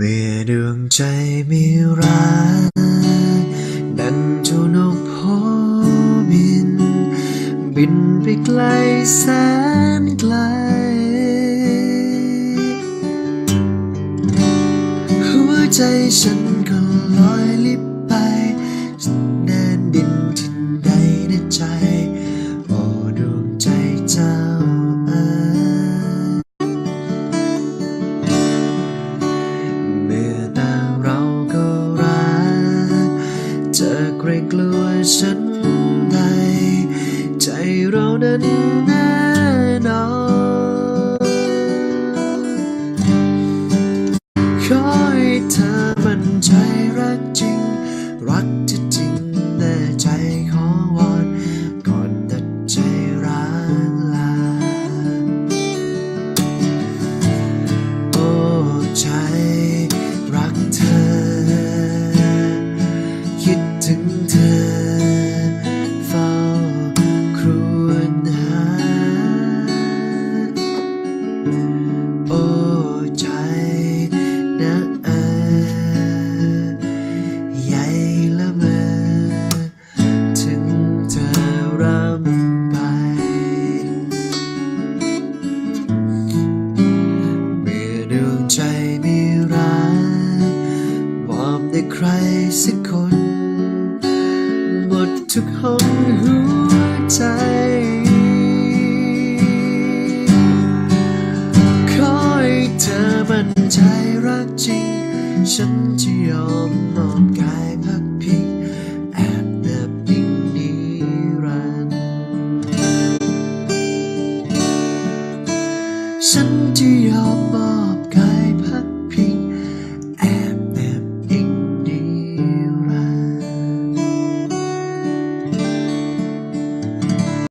มื่อดวงใจมีรักดันเจ้านกโพบิน บินไปไกลแสนไกล หัวใจฉันก็ลอยลิบ กรงกลัวฉันใด ใจเรานั้นน่น เธอเฝ้าครวญหา โอ้ใจนะเออใหญ่ละเมอถึงเธอรำไป เมื่อดวงใจมีรักมอบได้ใครสักคน ทุกห้องหัวใจ ขอใเธอมั่นใจรักจริง ฉันจะยอมมอบกายพักพิงแอบเดืบนิ่งนิรันฉันจะ